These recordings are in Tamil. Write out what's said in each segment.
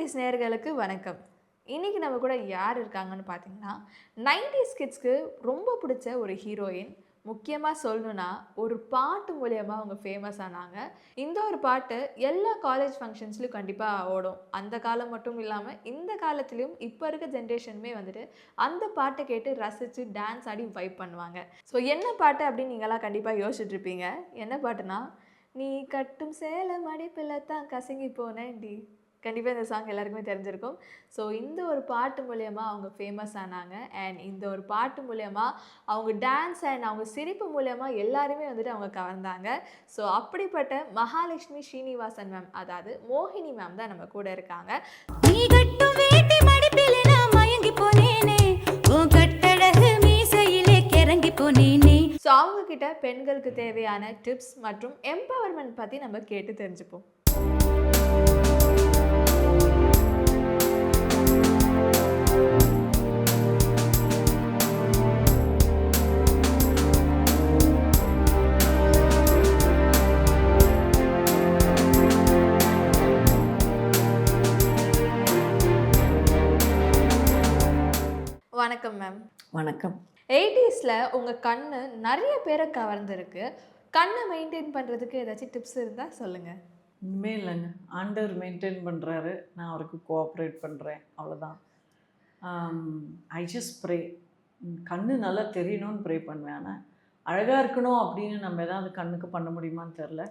கேஸ் நேர்களுக்கு வணக்கம். இன்னைக்கு நம்ம கூட யார் இருக்காங்கன்னு பார்த்தீங்கன்னா நைன்டிஸ் கிட்ஸ்க்கு ரொம்ப பிடிச்ச ஒரு ஹீரோயின். முக்கியமாக சொல்லணுன்னா ஒரு பாட்டு மூலியமாக அவங்க ஃபேமஸ் ஆனாங்க. இந்த ஒரு பாட்டு எல்லா காலேஜ் ஃபங்க்ஷன்ஸ்லையும் கண்டிப்பாக ஓடும். அந்த காலம் மட்டும் இல்லாமல் இந்த காலத்துலேயும் இப்போ இருக்க ஜென்ரேஷனுமே வந்துட்டு அந்த பாட்டை கேட்டு ரசித்து டான்ஸ் ஆடி வைப் பண்ணுவாங்க. ஸோ என்ன பாட்டு அப்படின்னு நீங்களாம் கண்டிப்பாக யோசிச்சுட்ருப்பீங்க என்ன பாட்டுனா நீ கட்டும் சேலை மடிப்பில் தான் கசங்கி போனேன்டி. கண்டிப்பாக இந்த சாங் எல்லாருக்குமே தெரிஞ்சிருக்கும். ஸோ இந்த ஒரு பாட்டு மூலயமா அவங்க ஃபேமஸ் ஆனாங்க. அண்ட் இந்த ஒரு பாட்டு மூலயமா அவங்க டான்ஸ் அண்ட் அவங்க சிரிப்பு மூலயமா எல்லாருமே வந்துட்டு அவங்க கவர்ந்தாங்க. ஸோ அப்படிப்பட்ட மகாலட்சுமி ஸ்ரீனிவாசன் மேம் அதாவது மோகினி மேம் தான் நம்ம கூட இருக்காங்க. ஸோ அவங்க கிட்ட பெண்களுக்கு தேவையான டிப்ஸ் மற்றும் எம்பவர்மெண்ட் பற்றி நம்ம கேட்டு தெரிஞ்சுப்போம். வணக்கம். எயிட்டிஸில் உங்கள் கண்ணு நிறைய பேரை கவர்ந்துருக்கு. கண்ணை மெயின்டைன் பண்ணுறதுக்கு ஏதாச்சும் டிப்ஸ் இருந்தால் சொல்லுங்கள் இனிமே இல்லைங்க. ஆண்டவர் மெயின்டைன் பண்ணுறாரு நான் அவருக்கு கோஆப்ரேட் பண்ணுறேன் அவ்வளோதான் ஐ ஜஸ்ட் ப்ரே கண்ணு நல்லா தெரியணும்னு ப்ரே பண்ணுவேன். ஆனால் அழகாக இருக்கணும் அப்படின்னு நம்ம ஏதாவது கண்ணுக்கு பண்ண முடியுமான்னு தெரில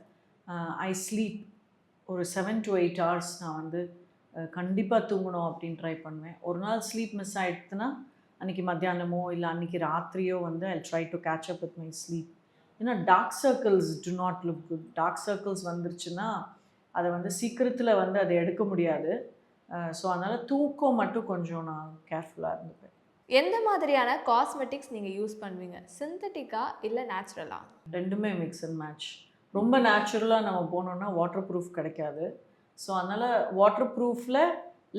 ஐ ஸ்லீப் ஒரு செவன் டு எயிட் ஹவர்ஸ் நான் வந்து கண்டிப்பாக தூங்கணும் அப்படின்னு ட்ரை பண்ணுவேன். ஒரு நாள் ஸ்லீப் மிஸ் ஆகிடுதுன்னா அன்றைக்கி மத்தியானமோ இல்லை அன்றைக்கி ராத்திரியோ வந்து I try to catch up with my sleep ஏன்னா dark circles do not look good dark circles வந்துருச்சுன்னா அதை வந்து சீக்கிரத்தில் வந்து அதை எடுக்க முடியாது. ஸோ அதனால் தூக்கம் மட்டும் கொஞ்சம் நான் கேர்ஃபுல்லாக இருந்துப்பேன். எந்த மாதிரியான காஸ்மெட்டிக்ஸ் நீங்கள் யூஸ் பண்ணுவீங்க? சிந்தட்டிக்கா இல்லை நேச்சுரலா ரெண்டுமே மிக்ஸ் அண்ட் மேட்ச் ரொம்ப நேச்சுரலாக நம்ம போனோம்னா வாட்டர் ப்ரூஃப் கிடைக்காது. ஸோ அதனால் வாட்டர் ப்ரூஃபில்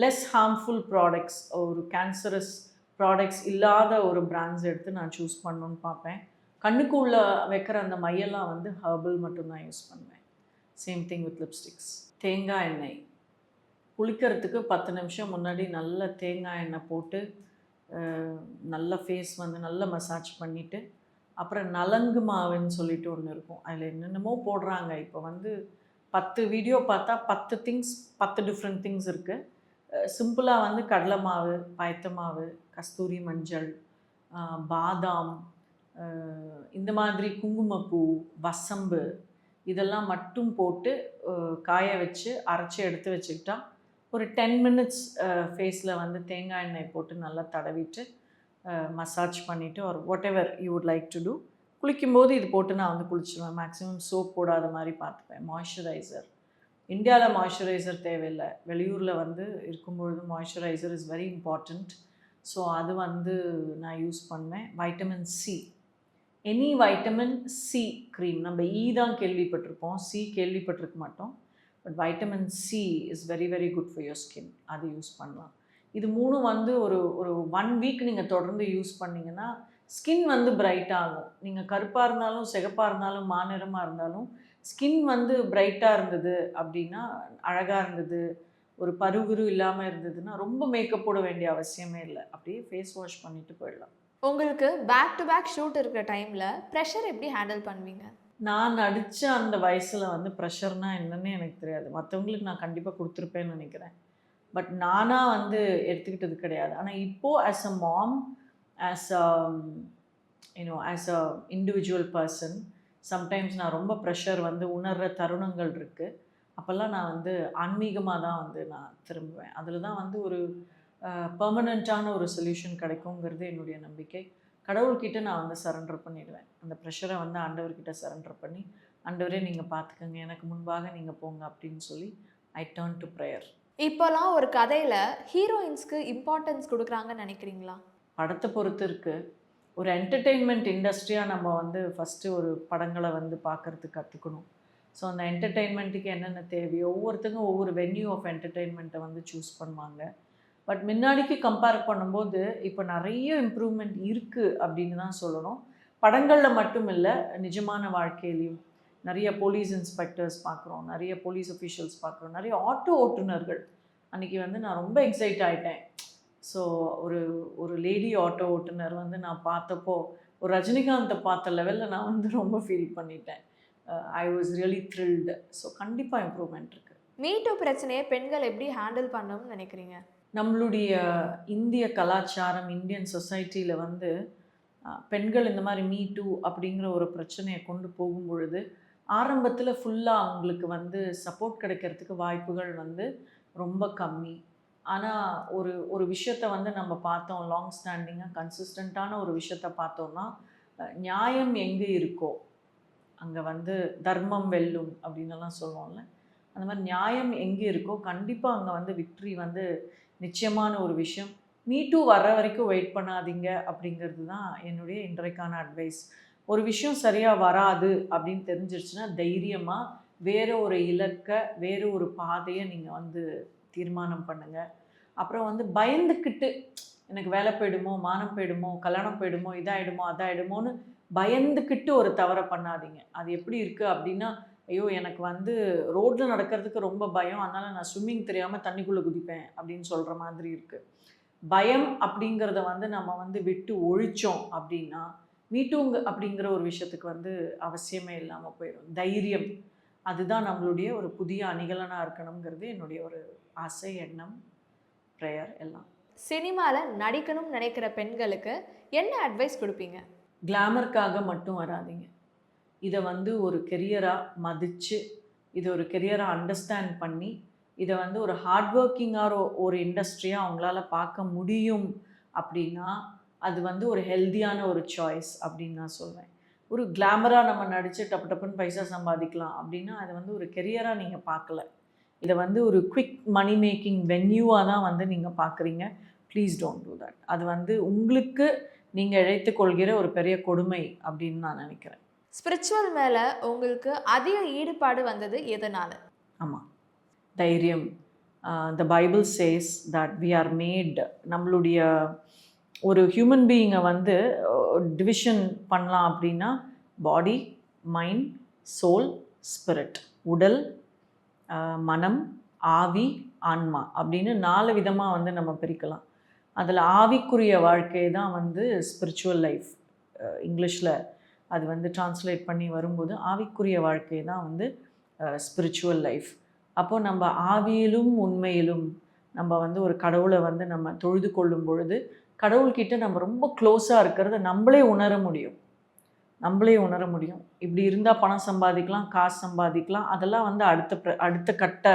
லெஸ் ஹார்ம்ஃபுல் ப்ராடக்ட்ஸ் ஒரு கேன்சரஸ் ப்ராடக்ட்ஸ் இல்லாத ஒரு பிராண்ட்ஸ் எடுத்து நான் சூஸ் பண்ணணுன்னு பார்ப்பேன். கண்ணுக்கு உள்ள வைக்கிற அந்த மையெல்லாம் வந்து ஹர்பல் மட்டும்தான் யூஸ் பண்ணுவேன். சேம் திங் வித் லிப்ஸ்டிக்ஸ் தேங்காய் எண்ணெய். குளிக்கிறதுக்கு பத்து நிமிஷம் முன்னாடி நல்ல தேங்காய் எண்ணெய் போட்டு நல்ல ஃபேஸ் வந்து நல்ல மசாஜ் பண்ணிவிட்டு அப்புறம் நலங்கு மாவுன்னு சொல்லிட்டு ஒன்று இருக்கும். அதில் என்னென்னமோ போடுறாங்க. இப்போ வந்து பத்து வீடியோ பார்த்தா பத்து திங்ஸ் பத்து டிஃப்ரெண்ட் திங்ஸ் இருக்குது சிம்பிளாக வந்து கடலை மாவு பயத்த மாவு கஸ்தூரி மஞ்சள் பாதாம் இந்த மாதிரி குங்குமப்பூ வசம்பு இதெல்லாம் மட்டும் போட்டு காய வச்சு அரைச்சி எடுத்து வச்சுக்கிட்டா ஒரு டென் மினிட்ஸ் ஃபேஸில் வந்து தேங்காய் எண்ணெய் போட்டு நல்லா தடவிட்டு மசாஜ் பண்ணிவிட்டு ஒரு whatever you would like to do குளிக்கும்போது இது போட்டு நான் வந்து குளிச்சிருவேன். மேக்ஸிமம் சோப் போடாத மாதிரி பார்த்துப்பேன். மாய்ஸ்சரைசர் இந்தியாவில் மாய்ஸ்சரைசர் தேவையில்லை. வெளியூரில் வந்து இருக்கும்பொழுது moisturiser is very important so அது வந்து நான் யூஸ் பண்ணுவேன். Vitamin C any vitamin C cream நம்ம ஈ தான் கேள்விப்பட்டிருப்போம். சி கேள்விப்பட்டிருக்க மாட்டோம். But vitamin C is very very good for your skin அது யூஸ் பண்ணலாம். இது மூணும் வந்து ஒரு ஒரு ஒன் வீக் நீங்கள் தொடர்ந்து யூஸ் பண்ணிங்கன்னா ஸ்கின் வந்து பிரைட் ஆகும். நீங்கள் கருப்பாக இருந்தாலும் சிகப்பாக இருந்தாலும் மாநிறமாக இருந்தாலும் ஸ்கின் வந்து பிரைட்டாக இருந்தது அப்படின்னா அழகாக இருந்தது. ஒரு பருகுரு இல்லாமல் இருந்ததுன்னா ரொம்ப மேக்கப் போட வேண்டிய அவசியமே இல்லை. அப்படியே ஃபேஸ் வாஷ் பண்ணிட்டு போயிடலாம். உங்களுக்கு பேக் டு பேக் ஷூட் இருக்கிற டைமில் ப்ரெஷர் எப்படி ஹேண்டில் பண்ணுவீங்க? நான் நடித்த அந்த வயசில் வந்து ப்ரெஷர்னால் என்னன்னு எனக்கு தெரியாது. மற்றவங்களுக்கு நான் கண்டிப்பாக கொடுத்துருப்பேன்னு நினைக்கிறேன். பட் நானாக வந்து எடுத்துக்கிட்டது கிடையாது. ஆனால் இப்போது as a mom as a you know as a individual person sometimes நான் ரொம்ப ப்ரெஷர் வந்து உணர்கிற தருணங்கள் இருக்குது அப்போல்லாம் நான் வந்து ஆன்மீகமாக தான் வந்து நான் திரும்புவேன். அதில் தான் வந்து ஒரு பர்மனண்ட்டான ஒரு சொல்யூஷன் கிடைக்குங்கிறது என்னுடைய நம்பிக்கை. கடவுள்கிட்ட நான் வந்து சரண்டர் பண்ணிடுவேன். அந்த ப்ரெஷரை வந்து ஆண்டவர்கிட்ட சரண்டர் பண்ணி ஆண்டவரே நீங்கள் பார்த்துக்கங்க எனக்கு முன்பாக நீங்கள் போங்க அப்படின்னு சொல்லி ஐ டேர்ன் டு ப்ரேயர் இப்போலாம் ஒரு கதையில் ஹீரோயின்ஸ்க்கு இம்பார்ட்டன்ஸ் கொடுக்குறாங்கன்னு நினைக்கிறீங்களா? படத்தை பொறுத்து இருக்கு. ஒரு என்டர்டெயின்மெண்ட் இண்டஸ்ட்ரியாக நம்ம வந்து ஃபஸ்ட்டு ஒரு படங்களை வந்து பார்க்கறதுக்கு கற்றுக்கணும் ஸோ அந்த என்டர்டெயின்மெண்ட்டுக்கு என்னென்ன தேவையோ ஒவ்வொருத்தங்க ஒவ்வொரு வென்யூ ஆஃப் என்டர்டெயின்மெண்ட்டை வந்து சூஸ் பண்ணுவாங்க. பட் முன்னாடிக்கு கம்பேர் பண்ணும்போது இப்போ நிறைய இம்ப்ரூவ்மெண்ட் இருக்குது அப்படின்னு தான் சொல்லணும். படங்களில் மட்டும் இல்லை நிஜமான வாழ்க்கையிலையும் நிறைய போலீஸ் இன்ஸ்பெக்டர்ஸ் பார்க்குறோம் நிறைய போலீஸ் அஃபிஷியல்ஸ் பார்க்குறோம் நிறைய ஆட்டோ ஓட்டுநர்கள். அன்றைக்கி வந்து நான் ரொம்ப எக்ஸைட் ஆகிட்டேன் ஸோ ஒரு ஒரு லேடி ஆட்டோ ஓட்டுநர் வந்து நான் பார்த்தப்போ ஒரு ரஜினிகாந்தை பார்த்த லெவலில் நான் வந்து ரொம்ப ஃபீல் பண்ணிட்டேன். I was really thrilled so கண்டிப்பாக இம்ப்ரூவ்மெண்ட் இருக்குது மீட்டு பிரச்சனையை பெண்கள் எப்படி ஹேண்டில் பண்ணணும்னு நினைக்கிறீங்க? நம்மளுடைய இந்திய கலாச்சாரம் இந்தியன் சொசைட்டியில் வந்து அஹ், பெண்கள் இந்த மாதிரி மீ டூ அப்படிங்கிற ஒரு பிரச்சனையை கொண்டு போகும் பொழுது ஆரம்பத்தில் ஃபுல்லாக அவங்களுக்கு வந்து சப்போர்ட் கிடைக்கிறதுக்கு வாய்ப்புகள் வந்து ரொம்ப கம்மி. ஆனால் ஒரு ஒரு விஷயத்த வந்து நம்ம பார்த்தோம் லாங் ஸ்டாண்டிங்காக கன்சிஸ்டண்ட்டான ஒரு விஷயத்த பார்த்தோம்னா நியாயம் எங்கே இருக்கோ அங்கே வந்து தர்மம் வெல்லும் அப்படின்னுலாம் சொல்லுவோம்ல. அந்த மாதிரி நியாயம் எங்கே இருக்கோ கண்டிப்பாக அங்கே வந்து விக்ட்ரி வந்து நிச்சயமான ஒரு விஷயம். மீ டூ வர்ற வரைக்கும் வெயிட் பண்ணாதீங்க அப்படிங்கிறது தான் என்னுடைய இன்றைக்கான அட்வைஸ் ஒரு விஷயம் சரியாக வராது அப்படின்னு தெரிஞ்சிருச்சுன்னா தைரியமாக வேறு ஒரு இலக்கை வேறு ஒரு பாதையை நீங்கள் வந்து தீர்மானம் பண்ணுங்கள் அப்புறம் வந்து பயந்துக்கிட்டு எனக்கு வேலை போயிடுமோ மானம் போயிடுமோ கல்யாணம் போயிடுமோ இதாகிடுமோ அதாயிடுமோன்னு பயந்துக்கிட்டு ஒரு தவறை பண்ணாதீங்க. அது எப்படி இருக்குது அப்படின்னா ஐயோ எனக்கு வந்து ரோட்டில் நடக்கிறதுக்கு ரொம்ப பயம் அதனால் நான் ஸ்விம்மிங் தெரியாமல் தண்ணிக்குள்ளே குதிப்பேன் அப்படின்னு சொல்கிற மாதிரி இருக்குது பயம் அப்படிங்கிறத வந்து நம்ம வந்து விட்டு ஒழிச்சோம் அப்படின்னா மீட்டுங்க அப்படிங்கிற ஒரு விஷயத்துக்கு வந்து அவசியமே இல்லாமல் போயிடும் தைரியம் அதுதான் நம்மளுடைய ஒரு புதிய அணிகலனாக இருக்கணுங்கிறது என்னுடைய ஒரு ஆசை எண்ணம் ப்ரேயர் எல்லாம். சினிமாவில் நடிக்கணும்னு நினைக்கிற பெண்களுக்கு என்ன அட்வைஸ் கொடுப்பீங்க? கிளாமருக்காக மட்டும் வராதீங்க. இதை வந்து ஒரு கெரியராக மதித்து இதை ஒரு கெரியராக அண்டர்ஸ்டாண்ட் பண்ணி இதை வந்து ஒரு ஹார்ட் ஒர்க்கிங்காக ஒரு இண்டஸ்ட்ரியாக அவங்களால பார்க்க முடியும் அப்படின்னா அது வந்து ஒரு ஹெல்தியான ஒரு சாய்ஸ் அப்படின்னு நான் சொல்வேன். ஒரு கிளாமராக நம்ம நடித்து டப்பு டப்புன்னு பைசா சம்பாதிக்கலாம் அப்படின்னா அதை வந்து ஒரு கெரியராக நீங்கள் பார்க்கல. இதை வந்து ஒரு குவிக் மணி மேக்கிங் வென்யூவாக தான் வந்து நீங்கள் பார்க்குறீங்க. ப்ளீஸ் டோன்ட் டூ தட் அது வந்து உங்களுக்கு நீங்கள் இழைத்து கொள்கிற ஒரு பெரிய கொடுமை அப்படின்னு நான் நினைக்கிறேன். ஸ்பிரிச்சுவல் மேலே உங்களுக்கு அதிக ஈடுபாடு வந்தது எதனால? ஆமாம் தைரியம். The Bible says that we are made நம்மளுடைய ஒரு ஹியூமன் பீயிங்கை வந்து டிவிஷன் பண்ணலாம் அப்படின்னா பாடி மைண்ட் சோல் ஸ்பிரிட் உடல் மனம் ஆவி ஆன்மா அப்படின்னு நாலு விதமாக வந்து நம்ம பிரிக்கலாம். அதில் ஆவிக்குரிய வாழ்க்கை தான் வந்து ஸ்பிரிச்சுவல் லைஃப் இங்கிலீஷில் அது வந்து டிரான்ஸ்லேட் பண்ணி வரும்போது ஆவிக்குரிய வாழ்க்கை தான் வந்து ஸ்பிரிச்சுவல் லைஃப் அப்போது நம்ம ஆவியிலும் உண்மையிலும் நம்ம வந்து ஒரு கடவுளை வந்து நம்ம தொழுது கொள்ளும் பொழுது கடவுள்கிட்ட நம்ம ரொம்ப க்ளோஸாக இருக்கிறத நம்மளே உணர முடியும். நம்மளே உணர முடியும். இப்படி இருந்தால் பணம் சம்பாதிக்கலாம் காசு சம்பாதிக்கலாம். அதெல்லாம் வந்து அடுத்த ப்ர அடுத்த கட்ட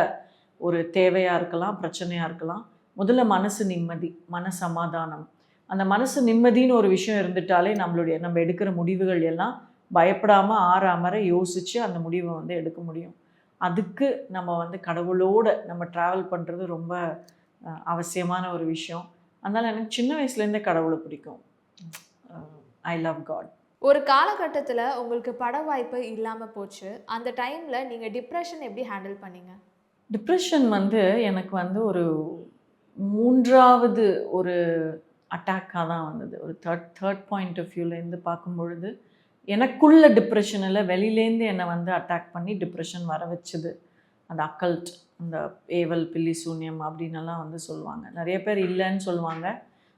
ஒரு தேவையாக இருக்கலாம் பிரச்சனையாக இருக்கலாம். முதல்ல மனசு நிம்மதி மன சமாதானம். அந்த மனசு நிம்மதின்னு ஒரு விஷயம் இருந்துட்டாலே நம்மளுடைய நம்ம எடுக்கிற முடிவுகள் எல்லாம் பயப்படாமல் ஆறாமற யோசித்து அந்த முடிவை வந்து எடுக்க முடியும். அதுக்கு நம்ம வந்து கடவுளோட நம்ம ட்ராவல் பண்ணுறது ரொம்ப அவசியமான ஒரு விஷயம். அதனால் எனக்கு சின்ன வயசுலேருந்தே கடவுளை பிடிக்கும். ஐ லவ் காட் ஒரு காலகட்டத்தில் உங்களுக்கு பட வாய்ப்பு இல்லாமல் போச்சு. அந்த டைமில் நீங்கள் டிப்ரெஷன் எப்படி ஹேண்டில் பண்ணீங்க? டிப்ரெஷன் வந்து எனக்கு வந்து ஒரு மூன்றாவது ஒரு அட்டாக்காக தான் வந்தது. ஒரு தேர்ட் தேர்ட் பாயிண்ட் ஆஃப் வியூலேருந்து பார்க்கும் பொழுது எனக்குள்ள டிப்ரெஷனில் வெளியிலேருந்து என்னை வந்து அட்டாக் பண்ணி டிப்ரெஷன் வர வச்சுது. அந்த அக்கல்ட் அந்த ஏவல் பில்லி சூன்யம் அப்படின்னெல்லாம் வந்து சொல்லுவாங்க. நிறைய பேர் இல்லைன்னு சொல்லுவாங்க.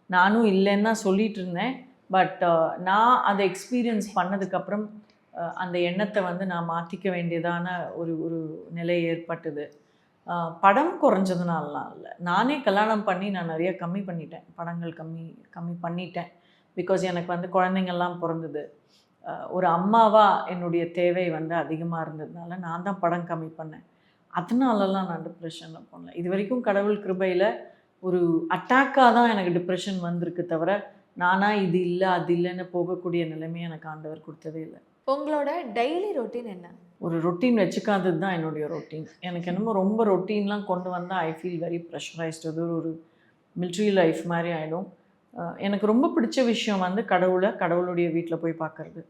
நானும் இல்லைன்னு தான் சொல்லிட்டு இருந்தேன். பட் uh, நான் அதை எக்ஸ்பீரியன்ஸ் பண்ணதுக்கப்புறம் அந்த எண்ணத்தை வந்து நான் மாற்றிக்க வேண்டியதான ஒரு ஒரு நிலை ஏற்பட்டது. படம் குறைஞ்சதுனாலலாம் இல்லை. நானே கல்யாணம் பண்ணி நான் நிறைய கம்மி பண்ணிட்டேன். படங்கள் கம்மி கம்மி பண்ணிட்டேன். பிகாஸ் எனக்கு வந்து குழந்தைங்கள்லாம் பிறந்தது. ஒரு அம்மாவாக என்னுடைய தேவை வந்து அதிகமாக இருந்ததுனால நான் தான் படம் கம்மி பண்ணேன். அதனாலலாம் நான் டிப்ரெஷனில் போனேன். இது வரைக்கும் கடவுள் கிருபையில் ஒரு அட்டாக்காக தான் எனக்கு டிப்ரெஷன் வந்திருக்கு தவிர நானா இது இல்லை அது இல்லைன்னு போகக்கூடிய நிலைமையை எனக்கு ஆண்டவர் கொடுத்ததே இல்லை. உங்களோட டெய்லி ரொட்டீன் என்ன? ஒரு ரொட்டீன் வச்சுக்காதது தான் என்னுடைய ரொட்டீன் எனக்கு என்னமோ ரொம்ப ரொட்டீன்லாம் கொண்டு வந்தால் ஐ ஃபீல் வெரி ப்ரெஷரைஸ்டு அது ஒரு மிலிட்ரி லைஃப் மாதிரி ஆகிடும் எனக்கு ரொம்ப பிடிச்ச விஷயம் வந்து கடவுளை கடவுளுடைய வீட்டில் போய் பார்க்கறது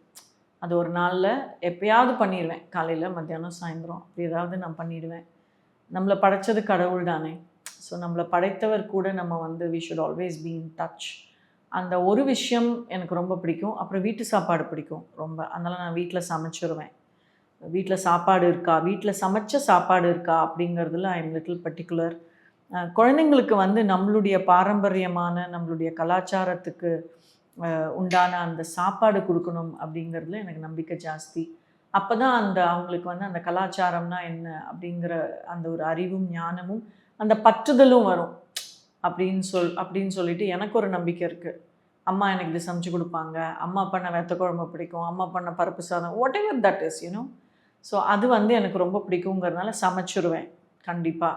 அது ஒரு நாளில் எப்பயாவது பண்ணிடுவேன் காலையில் மத்தியானம் சாயந்தரம் அப்படி ஏதாவது நான் பண்ணிடுவேன். நம்மளை படைச்சது கடவுள் தானே. ஸோ நம்மளை படைத்தவர் கூட நம்ம வந்து we should always be in touch அந்த ஒரு விஷயம் எனக்கு ரொம்ப பிடிக்கும். அப்புறம் வீட்டு சாப்பாடு பிடிக்கும். ரொம்ப. அதனால் நான் வீட்டில் சமைச்சிருவேன். வீட்டில் சாப்பாடு இருக்கா? வீட்டில் சமைச்ச சாப்பாடு இருக்கா? அப்படிங்கிறதுல ஐ எம் லிட்டில் பர்டிகுலர் குழந்தைங்களுக்கு வந்து நம்மளுடைய பாரம்பரியமான நம்மளுடைய கலாச்சாரத்துக்கு உண்டான அந்த சாப்பாடு கொடுக்கணும் அப்படிங்கிறதுல எனக்கு நம்பிக்கை ஜாஸ்தி. அப்போ தான் அந்த அவங்களுக்கு வந்து அந்த கலாச்சாரம்னா என்ன அப்படிங்கிற அந்த ஒரு அறிவும் ஞானமும் அந்த பற்றுதலும் வரும். அப்படின்னு சொல் அப்படின்னு சொல்லிட்டு எனக்கு ஒரு நம்பிக்கை இருக்குது அம்மா எனக்கு இது சமைச்சு கொடுப்பாங்க. அம்மா பண்ண வெத்த குழம்பு பிடிக்கும். அம்மா பண்ண பருப்பு சாதம் whatever that is you know so அது வந்து எனக்கு ரொம்ப பிடிக்குங்கிறதுனால சமைச்சிருவேன். கண்டிப்பாக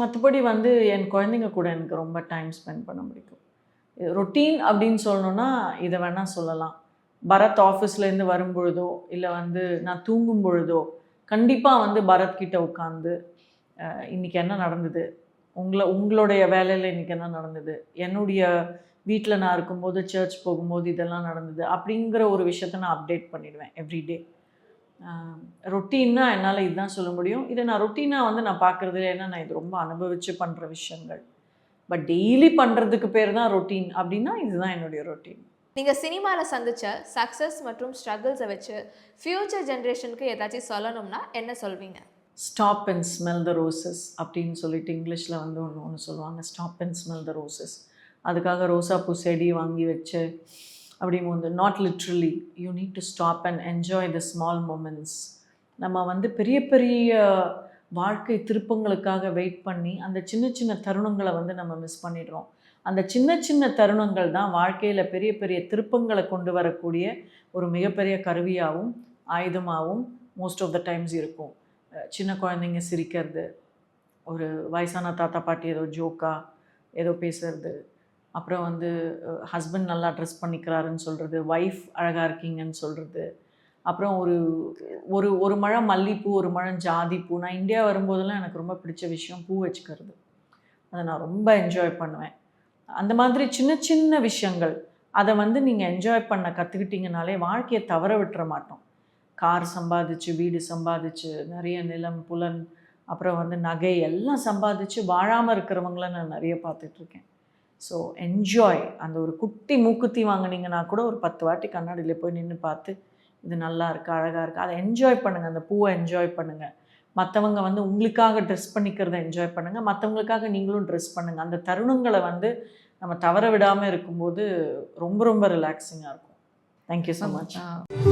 மற்றபடி வந்து என் குழந்தைங்க கூட எனக்கு ரொம்ப டைம் ஸ்பெண்ட் பண்ண பிடிக்கும். ரொட்டீன் அப்படின்னு சொல்லணுன்னா இதை வேணால் சொல்லலாம். பரத் ஆஃபீஸ்லேருந்து வரும்பொழுதோ இல்லை வந்து நான் தூங்கும் பொழுதோ கண்டிப்பாக வந்து பரத் கிட்ட உட்காந்து இன்றைக்கி என்ன நடந்தது? உங்களை உங்களுடைய வேலையில் இன்றைக்கி என்ன நடந்தது? என்னுடைய வீட்டில் நான் இருக்கும்போது சர்ச் போகும்போது இதெல்லாம் நடந்தது அப்படிங்கிற ஒரு விஷயத்த நான் அப்டேட் பண்ணிடுவேன் எவ்ரிடே ரொட்டீன்னா என்னால் இதுதான் சொல்ல முடியும். இதை நான் ரொட்டீனாக வந்து நான் பார்க்குறது ஏன்னா நான் இது ரொம்ப அனுபவித்து பண்ணுற விஷயங்கள். பட் டெய்லி பண்ணுறதுக்கு பேர் தான் ரொட்டீன் அப்படின்னா இதுதான் என்னுடைய ரொட்டீன் நீங்கள் சினிமாவில் சந்தித்த சக்ஸஸ் மற்றும் ஸ்ட்ரகிள்ஸை வச்சு ஃப்யூச்சர் ஜென்ரேஷனுக்கு ஏதாச்சும் சொல்லணும்னா என்ன சொல்வீங்க? Stop and smell the roses அப்படின்னு சொல்லிட்டு இங்கிலீஷில் வந்து ஒன்று ஒன்று சொல்லுவாங்க. Stop and smell the roses அதுக்காக ரோசாப்பூ செடி வாங்கி வச்சு அப்படிங்கும்போது not literally you need to stop and enjoy the small moments நம்ம வந்து பெரிய பெரிய வாழ்க்கை திருப்பங்களுக்காக வெயிட் பண்ணி அந்த சின்ன சின்ன தருணங்களை வந்து நம்ம மிஸ் பண்ணிடுறோம். அந்த சின்ன சின்ன தருணங்கள் தான் வாழ்க்கையில் பெரிய பெரிய திருப்பங்களை கொண்டு வரக்கூடிய ஒரு மிகப்பெரிய கருவியாகவும் ஆயுதமாகவும் மோஸ்ட் ஆஃப் த டைம்ஸ் இருக்கும். சின்ன குழந்தைங்க சிரிக்கிறது ஒரு வயசான தாத்தா பாட்டி ஏதோ ஜோக்கா ஏதோ பேசுறது அப்புறம் வந்து ஹஸ்பண்ட் நல்லா ட்ரெஸ் பண்ணிக்கிறாருன்னு சொல்கிறது ஒய்ஃப் அழகாக இருக்கீங்கன்னு சொல்கிறது அப்புறம் ஒரு ஒரு ஒரு மழை மல்லிப்பூ ஒரு மழை ஜாதி பூ நான் இந்தியா வரும்போதெல்லாம் எனக்கு ரொம்ப பிடிச்ச விஷயம் பூ வச்சுக்கிறது. அதை நான் ரொம்ப என்ஜாய் பண்ணுவேன். அந்த மாதிரி சின்ன சின்ன விஷயங்கள் அதை வந்து நீங்கள் என்ஜாய் பண்ண கற்றுக்கிட்டீங்கனாலே வாழ்க்கையை தவற விட்டுற மாட்டோம். கார் சம்பாதிச்சு வீடு சம்பாதிச்சு நிறைய நிலம் புலன் அப்புறம் வந்து நகை எல்லாம் சம்பாதிச்சு வாழாமல் இருக்கிறவங்கள நான் நிறைய பார்த்துட்ருக்கேன். ஸோ என்ஜாய் அந்த ஒரு குட்டி மூக்குத்தி வாங்குனீங்கன்னா கூட ஒரு பத்து வாட்டி கண்ணாடியில் போய் நின்று பார்த்து இது நல்லா இருக்குது அழகாக இருக்குது அதை என்ஜாய் பண்ணுங்கள் அந்த பூவை என்ஜாய் பண்ணுங்கள் மற்றவங்க வந்து உங்களுக்காக ட்ரெஸ் பண்ணிக்கிறத என்ஜாய் பண்ணுங்கள் மற்றவங்களுக்காக நீங்களும் ட்ரெஸ் பண்ணுங்கள் அந்த தருணங்களை வந்து நம்ம தவற விடாமல் இருக்கும்போது ரொம்ப ரொம்ப ரிலாக்ஸிங்காக இருக்கும். Thank you so much ah.